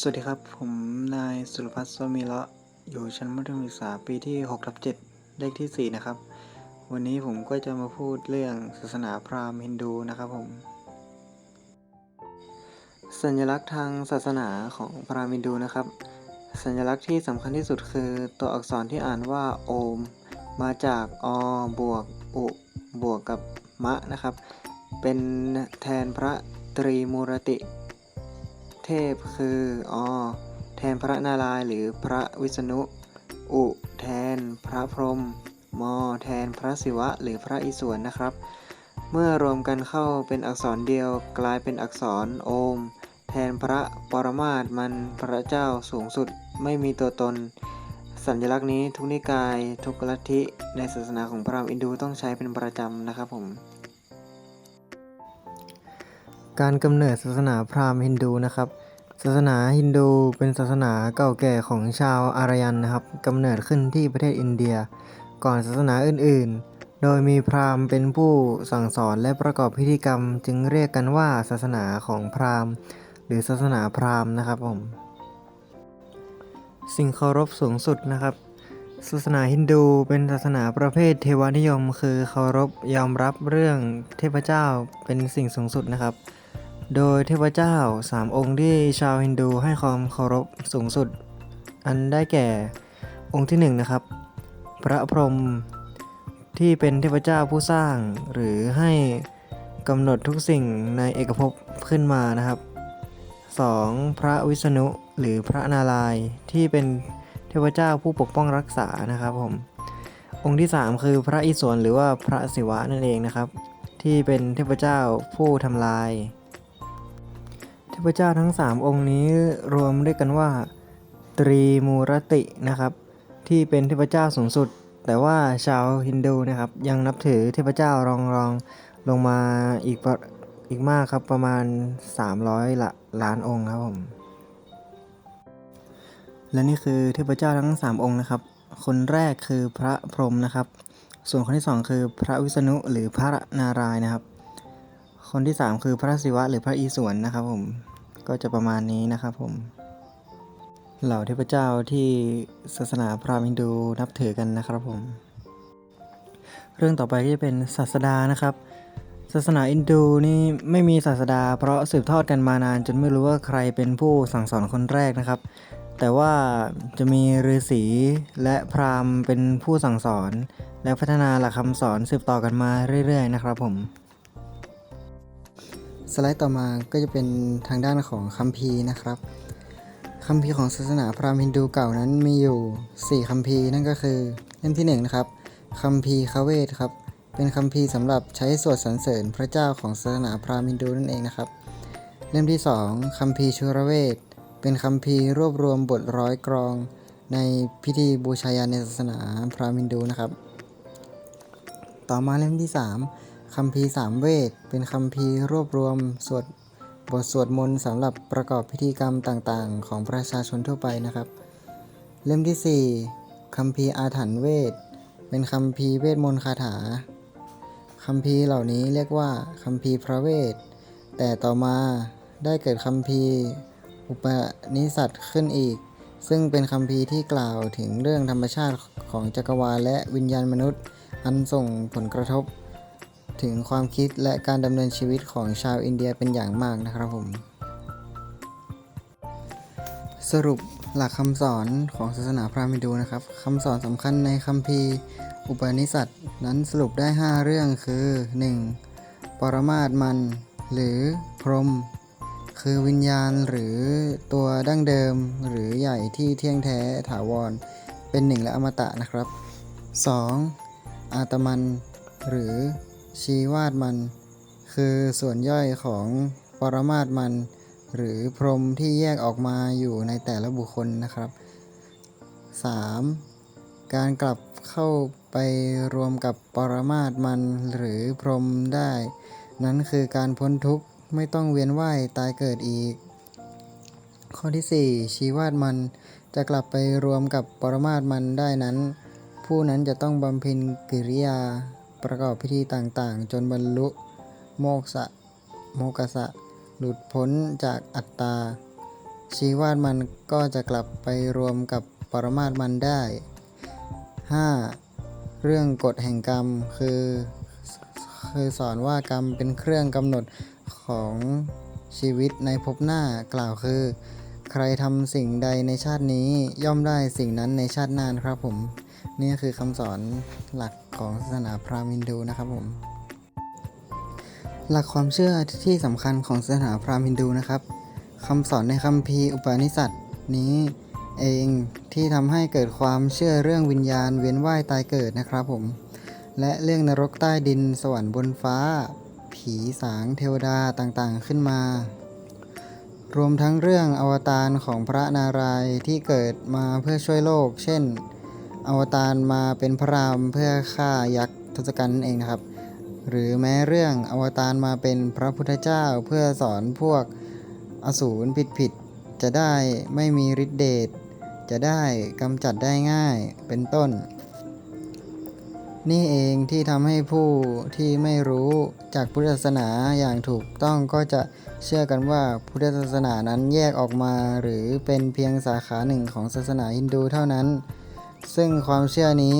สวัสดีครับ ผมนายสุรพัฒน์สวมีละอยู่ชั้นมัธยมศึกษาปีที่6ทับ7เลขที่ 4 นะครับ วันนี้ผมก็จะมาพูดเรื่องศาสนาพราหมณ์ฮินดูนะครับผม สัญลักษณ์ทางศาสนาของพราหมณ์ฮินดูนะครับ สัญลักษณ์ที่สำคัญที่สุดคือตัวอักษรที่อ่านว่าโอม มาจากอ บวก อุ บวกกับมะนะครับ เป็นแทนพระตรีมูรติ เทพคืออแทนพระนารายณ์หรือพระวิษณุ อุ แทนพระพรหมมแทนพระศิวะ หรือพระอิศวรนะครับ เมื่อรวมกันเข้าเป็นอักษรเดียวกลายเป็นอักษรโอม แทนพระปรมาตมันพระเจ้าสูงสุดไม่มีตัวตน สัญลักษณ์นี้ทุกนิกายทุกลัทธิในศาสนาของพราหมณ์อินดูต้องใช้เป็นประจำนะครับผมการกำเนิดศาสนาพราหมณ์ฮินดูนะครับ ศาสนาฮินดูเป็นศาสนาเก่าแก่ของชาวอารยันนะครับกำเนิดขึ้นที่ประเทศอินเดีย ก่อนศาสนาอื่น ๆ โดยมีพราหมณ์เป็นผู้สั่งสอนและประกอบพิธีกรรม จึงเรียกกันว่าศาสนาของพราหมณ์ หรือศาสนาพราหมณ์นะครับผมสิ่งเคารพสูงสุดนะครับ ศาสนาฮินดูเป็นศาสนาประเภทเทวานิยม คือเคารพยอมรับเรื่องเทพเจ้าเป็นสิ่งสูงสุดนะครับ โดยเทพเจ้าสามองค์ที่ชาวฮินดูให้ความเคารพสูงสุด อันได้แก่องค์ที่หนึ่งนะครับ พระพรหมที่เป็นเทพเจ้าผู้สร้าง หรือให้กำหนดทุกสิ่งในเอกภพขึ้นมานะครับ 2. พระวิษณุหรือพระนารายณ์ที่เป็นเทพเจ้าผู้ปกป้องรักษานะครับผมองค์ที่ 3 คือพระอิศวรหรือว่าพระศิวะนั่นเองนะครับ ที่เป็นเทพเจ้าผู้ทำลาย ทพเจ้าทั้ง 3 องค์นี้รวมด้วยกันว่า ตรีมูรตินะครับ ที่เป็นเทพเจ้าสูงสุด แต่ว่าชาวฮินดูนะครับ ยังนับถือเทพเจ้ารองรองลงมาอีกอีกมากครับประมาณ 300ละล้านองค์ครับผมและนี่คือเทพเจ้าทั้ง 3 องค์นะครับ คนแรกคือพระพรหมนะครับ ส่วนคนที่ 2 คือพระวิษณุหรือพระนารายณ์นะครับ คนที่ 3 คือพระศิวะหรือพระอิศวรนะครับผมก็จะประมาณนี้นะครับผม เหล่าเทพเจ้าที่ศาสนาพราหมณ์ฮินดูนับถือกันนะครับผม เรื่องต่อไปก็จะเป็นศาสดานะครับ ศาสนาอินดูนี่ไม่มีศาสดา เพราะสืบทอดกันมานาน จนไม่รู้ว่าใครเป็นผู้สั่งสอนคนแรกนะครับ แต่ว่าจะมีฤาษีและพราหมณ์เป็นผู้สั่งสอน และพัฒนาหลักคำสอนสืบต่อกันมาเรื่อย ๆ นะครับผม สไลด์ต่อมาก็จะเป็นทางด้านของคัมภีร์นะครับคัมภีร์ของศาสนาพราหมณ์ฮินดูเก่านั้นมีอยู่ 4คัมภีร์นั่นก็คือเล่มที่1นะครับคัมภีร์คาเวทครับเป็นคัมภีร์สำหรับใช้สวดสรรเสริญพระเจ้าของศาสนาพราหมณ์ฮินดูนั่นเองนะครับ เล่มที่ 2คัมภีร์ชุรเวทเป็นคัมภีร์รวบรวมบทร้อยกรอง ในพิธีบูชายันในศาสนาพราหมณ์ฮินดูนะครับ ต่อมาเล่มที่ 3 คัมภีร์สามเวท เป็นคัมภีร์รวบรวมสวดบทสวดมนต์สำหรับประกอบพิธีกรรมต่างๆ ของประชาชนทั่วไปนะครับ เล่มที่ 4คัมภีร์อาถรรพ์เวท เป็นคัมภีร์เวทมนต์คาถาคัมภีร์เหล่านี้เรียกว่าคัมภีร์พระเวท แต่ต่อมาได้เกิดคัมภีร์ อุปนิสัตขึ้นอีก ซึ่งเป็นคัมภีร์ที่กล่าวถึงเรื่องธรรมชาติของจักรวาลและวิญญาณมนุษย์ อันส่งผลกระทบ ถึงความคิดและการดำเนินชีวิตของชาวอินเดียเป็นอย่างมากนะครับผม สรุปหลักคำสอนของศาสนาพราหมณ์ฮินดูนะครับคำสอนสำคัญในคัมภีร์อุปนิสัตนั้นสรุปได้ 5 เรื่องคือ 1. ปรมาตมัน หรือพรหมคือวิญญาณหรือตัวดั้งเดิม หรือใหญ่ที่เที่ยงแท้ถาวร เป็นหนึ่งและอมตะนะครับ 2. อาตมัน หรือ ชีวาดมัน คือส่วนย่อยของปรมาตมัน หรือพรหมที่แยกออกมาอยู่ในแต่ละบุคคลนะครับ 3. การกลับเข้าไปรวมกับปรมาตมันหรือพรหมได้ นั้นคือการพ้นทุกข์ไม่ต้องเวียนว่ายตายเกิดอีก ข้อที่ 4 ชีวาดมันจะกลับไปรวมกับปรมาตมันได้นั้น ผู้นั้นจะต้องบำเพ็ญกิริยา ประกอบพิธีต่างๆ จนบรรลุโมกษะโมกสะหลุดพ้นจากอัตตา ชีวาตมันก็จะกลับไปรวมกับปรมาตมันได้ 5. เรื่องกฎแห่งกรรมคือคือสอนว่ากรรมเป็นเครื่องกำหนดของชีวิตในภพหน้ากล่าวคือ ใครทำสิ่งใดในชาตินี้ย่อมได้สิ่งนั้นในชาติหน้านครับผม นี่คือคำสอนหลักของศาสนาพราหมณ์ฮินดูนะครับผม หลักความเชื่อที่สำคัญของศาสนาพราหมณ์ฮินดูนะครับคำสอนในคัมภีร์อุปนิสัตนี้เองที่ทำให้เกิดความเชื่อเรื่องวิญญาณเวียนว่ายตายเกิดนะครับผม และเรื่องนรกใต้ดินสวรรค์บนฟ้า ผีสางเทวดาต่างๆขึ้นมา รวมทั้งเรื่องอวตารของพระนารายณ์ที่เกิดมาเพื่อช่วยโลก เช่น อวตารมาเป็นพระรามเพื่อฆ่ายักษ์ทศกัณฐ์นั่นเองนะครับ หรือแม้เรื่องอวตารมาเป็นพระพุทธเจ้าเพื่อสอนพวกอสูรผิดๆจะได้ไม่มีฤทธิเดชจะได้กำจัดได้ง่ายเป็นต้น นี่เองที่ทำให้ผู้ที่ไม่รู้จากพุทธศาสนาอย่างถูกต้องก็จะเชื่อกันว่าพุทธศาสนานั้นแยกออกมา หรือเป็นเพียงสาขาหนึ่งของศาสนาฮินดูเท่านั้น ซึ่งความเชื่อนี้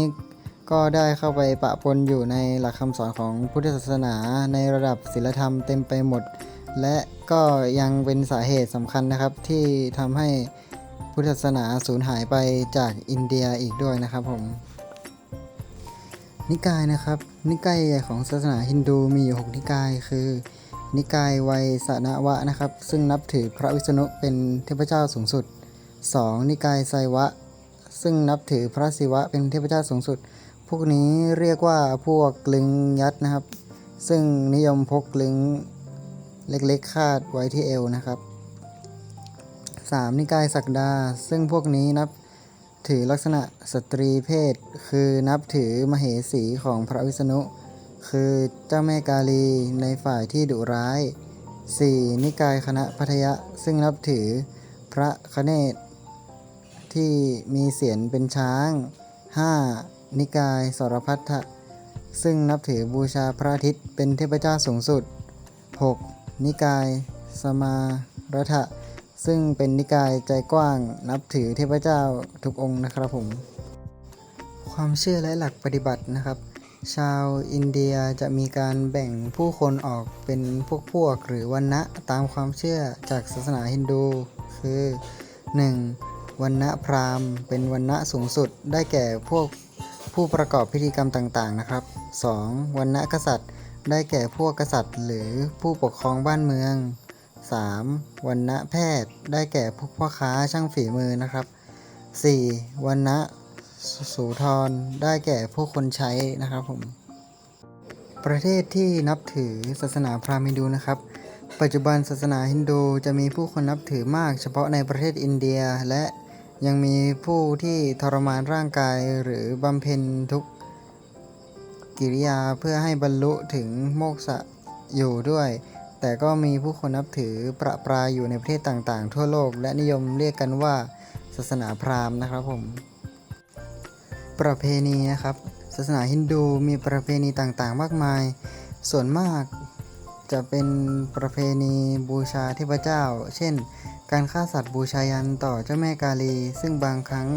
ก็ได้เข้าไปปะปนอยู่ในหลักคำสอนของพุทธศาสนาในระดับศีลธรรมเต็มไปหมด และก็ยังเป็นสาเหตุสำคัญนะครับที่ทำให้พุทธศาสนาสูญหายไปจากอินเดียอีกด้วยนะครับผม นิกายนะครับ นิกายใหญ่ของศาสนาฮินดูมีอยู่ 6 นิกายคือ นิกายไวยสนวะนะครับ ซึ่งนับถือพระวิษณุเป็นเทพเจ้าสูงสุด 2. นิกายไซวะ ซึ่งนับถือพระศิวะเป็นเทพเจ้าสูงสุด พวกนี้เรียกว่าพวกกลึงยัดนะครับ ซึ่งนิยมพกลึงเล็กๆ คาดไว้ที่เอวนะครับ 3. นิกายศักดา ซึ่งพวกนี้นับถือลักษณะสตรีเพศ คือนับถือมเหสีของพระวิษณุ คือเจ้าแม่กาลีในฝ่ายที่ดุร้าย 4. นิกายคณะพัทยะ ซึ่งนับถือพระคเนศ ที่มีเสียนเป็นช้าง 5. นิกายสรพัทธะซึ่งนับถือบูชาพระอาทิตย์เป็นเทพเจ้าสูงสุด 6. นิกายสมารัฐะซึ่งเป็นนิกายใจกว้าง นับถือเทพเจ้าทุกองค์นะครับผม ความเชื่อและหลักปฏิบัตินะครับ ชาวอินเดียจะมีการแบ่งผู้คนออกเป็นพวกพวกหรือวันณะตามความเชื่อจากศาสนาฮินดู คือ 1. วันณะพราหมณ์ เป็นวันณะสูงสุดได้แก่พวกผู้ประกอบพิธีกรรมต่างๆนะครับ 2. วันณะกษัตริย์ได้แก่พวกกษัตริย์ หรือผู้ปกครองบ้านเมือง 3. วันณะแพทย์ ได้แก่พวกพ่อค้าช่างฝีมือนะครับ 4. วันณะสูทรได้แก่ผู้คนใช้นะครับผมประเทศที่นับถือศาสนาพราหมณ์ฮินดูนะครับ ปัจจุบันศาสนาฮินดูจะมีผู้คนนับถือมากเฉพาะในประเทศอินเดียและ ยังมีผู้ที่ทรมานร่างกายหรือบำเพ็ญทุกกิริยาเพื่อให้บรรลุถึงโมกษะอยู่ด้วย แต่ก็มีผู้คนนับถือประปรายอยู่ในประเทศต่างๆ ทั่วโลก และนิยมเรียกกันว่าศาสนาพราหมณ์นะครับผม ประเพณีนะครับ ศาสนาฮินดูมีประเพณีต่างๆ มากมาย ส่วนมากจะเป็นประเพณีบูชาเทพเจ้า เช่น การฆ่าสัตว์บูชายันต่อเจ้าแม่กาลี ซึ่งบางครั้ง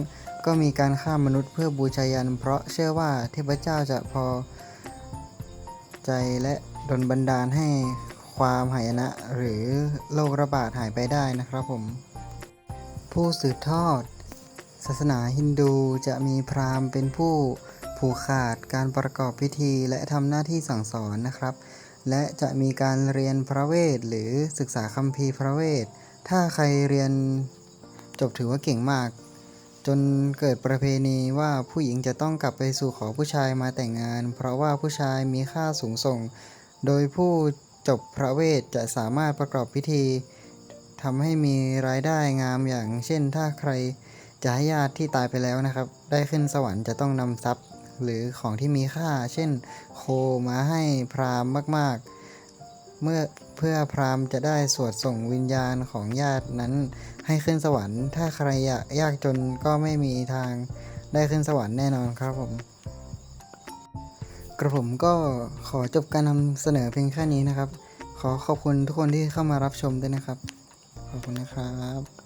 ก็มีการฆ่ามนุษย์เพื่อบูชายัน เพราะเชื่อว่าเทพเจ้าจะพอใจและดลบันดาลให้ความหายนะ หรือโรคระบาดหายไปได้นะครับผม ผู้สืบทอด ศาสนาฮินดูจะมีพราหมณ์เป็นผู้ผูกขาดการประกอบพิธีและทำหน้าที่สั่งสอนนะครับ และจะมีการเรียนพระเวทหรือศึกษาคัมภีร์พระเวท ถ้าใครเรียนจบถือว่าเก่งมาก จนเกิดประเพณีว่าผู้หญิงจะต้องกลับไปสู่ขอผู้ชายมาแต่งงาน เพราะว่าผู้ชายมีค่าสูงส่ง โดยผู้จบพระเวทจะสามารถประกอบพิธีทำให้มีรายได้งามอย่างเช่น ถ้าใครจะให้ญาติที่ตายไปแล้วนะครับ ได้ขึ้นสวรรค์จะต้องนำทรัพย์หรือของที่มีค่า เช่น โคมาให้พรามมาก ๆ เมื่อเพื่อพราหมณ์จะได้สวดส่งวิญญาณของญาตินั้นให้ขึ้นสวรรค์ ถ้าใครยากยากจนก็ไม่มีทางได้ขึ้นสวรรค์แน่นอนครับผม กระผมก็ขอจบการนำเสนอเพียงแค่นี้นะครับ ขอขอบคุณทุกคนที่เข้ามารับชมด้วยนะครับ ขอบคุณนะครับ